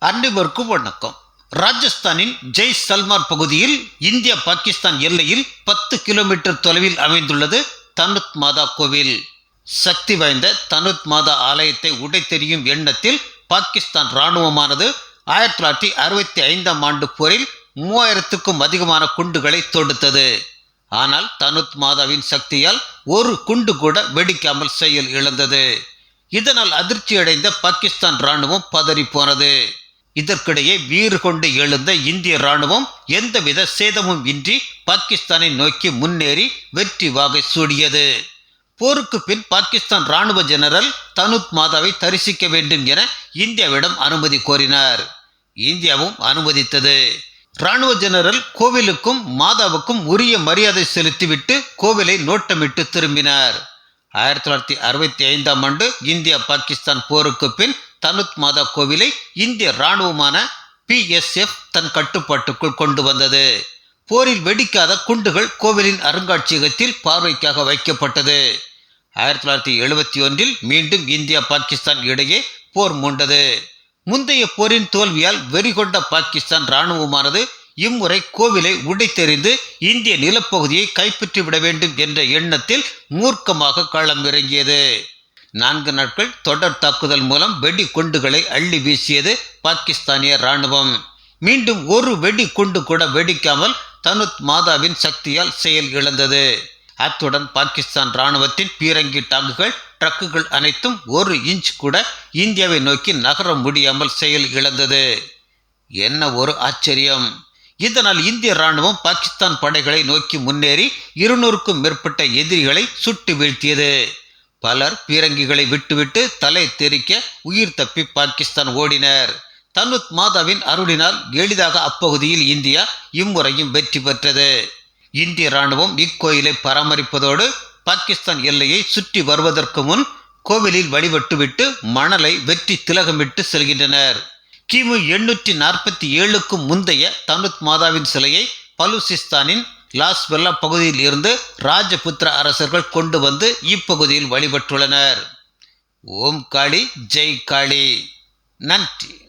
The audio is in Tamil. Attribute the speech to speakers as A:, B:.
A: அனைவருக்கும் வணக்கம். ராஜஸ்தானின் ஜெய் சல்மார் பகுதியில் இந்தியா பாகிஸ்தான் எல்லையில் பத்து கிலோமீட்டர் தொலைவில் அமைந்துள்ளது தனுத் மாதா கோவில். சக்தி வாய்ந்த தனுத் மாதா ஆலயத்தை உடைத்தெறியும் எண்ணத்தில் பாகிஸ்தான் இராணுவமானது ஆயிரத்தி தொள்ளாயிரத்தி அறுபத்தி ஐந்தாம் ஆண்டு போரில் மூவாயிரத்துக்கும் அதிகமான குண்டுகளை தொடுத்தது. ஆனால் தனுத் மாதாவின் சக்தியால் ஒரு குண்டு கூட வெடிக்காமல் செயல் இழந்தது. இதனால் அதிர்ச்சியடைந்த பாகிஸ்தான் இராணுவம் பதறி போனது இதற்கிடையே வீறு கொண்டு எழுந்த இந்திய இராணுவம் எந்தவித சேதமும் இன்றி பாகிஸ்தானை நோக்கி முன்னேறி வெற்றி வாகை சூடியது. போருக்கு பின் பாகிஸ்தான் ராணுவ ஜெனரல் தனுத் மாதாவை தரிசிக்க வேண்டும் என இந்தியாவிடம் அனுமதி கோரினார். இந்தியாவும் அனுமதித்தது. ராணுவ ஜெனரல் கோவிலுக்கும் மாதாவுக்கும் உரிய மரியாதை செலுத்திவிட்டு கோவிலை நோட்டமிட்டு திரும்பினார். ஆயிரத்தி தொள்ளாயிரத்தி அறுபத்தி ஐந்தாம் ஆண்டு இந்தியா பாகிஸ்தான் போருக்கு பின் தனுத் மாதா கோவிலை இந்திய இராணுவமான பிஎஸ்எஃப் தன் கட்டுப்பாட்டுக்குள் கொண்டு வந்தது. போரில் வெடிக்காத குண்டுகள் கோவிலின் அருங்காட்சியகத்தில் பார்வைக்காக வைக்கப்பட்டது. ஆயிரத்தி தொள்ளாயிரத்தி எழுபத்தி ஒன்றில் மீண்டும் இந்தியா பாகிஸ்தான் இடையே போர் மூண்டது. முந்தைய போரின் தோல்வியால் வெறிகொண்ட பாகிஸ்தான் இராணுவமானது இம்முறை கோவிலை உடைத்தெறிந்து இந்திய நிலப்பகுதியை கைப்பற்றிவிட வேண்டும் என்ற எண்ணத்தில் மூர்க்கமாக களம் இறங்கியது நான்கு நாட்கள் தொடர் தாக்குதல் மூலம் வெடி குண்டுகளை அள்ளி வீசியது பாகிஸ்தானிய இராணுவம். மீண்டும் ஒரு வெடி குண்டு கூட வெடிக்காமல் தனுத் மாதாவின் சக்தியால் செயல் இழந்தது. அத்துடன் பாகிஸ்தான் இராணுவத்தின் பீரங்கி டாங்குகள் ட்ரக்குகள் அனைத்தும் ஒரு இன்ச் கூட இந்தியாவை நோக்கி நகர முடியாமல் செயல் இழந்தது. என்ன ஒரு ஆச்சரியம்! இதனால் இந்திய இராணுவம் பாகிஸ்தான் படைகளை நோக்கி முன்னேறி இருநூறுக்கும் மேற்பட்ட எதிரிகளை சுட்டு வீழ்த்தியது. பலர் பீரங்கிகளை விட்டுவிட்டு தலை தெறிக்க உயிர் தப்பி பாகிஸ்தான் ஓடினர். தனுத் மாதாவின் அருளினால் எளிதாக அப்பகுதியில் இந்தியா இம்முறையும் வெற்றி பெற்றது. இந்திய இராணுவம் இக்கோயிலை பராமரிப்பதோடு பாகிஸ்தான் எல்லையை சுற்றி வருவதற்கு முன் கோவிலில் வழிபட்டுவிட்டு மணலை வெற்றி திலகமிட்டு செல்கின்றனர். கிமு எண்ணூற்றி நாற்பத்தி ஏழுக்கு முந்தைய தனுத் மாதாவின் சிலையை பலுசிஸ்தானின் லாஸ் வெல்லா பகுதியில் இருந்து ராஜபுத்திர அரசர்கள் கொண்டு வந்து இப்பகுதியில் வழிபட்டுள்ளனர். ஓம் காளி ஜெய் காளி. நன்றி.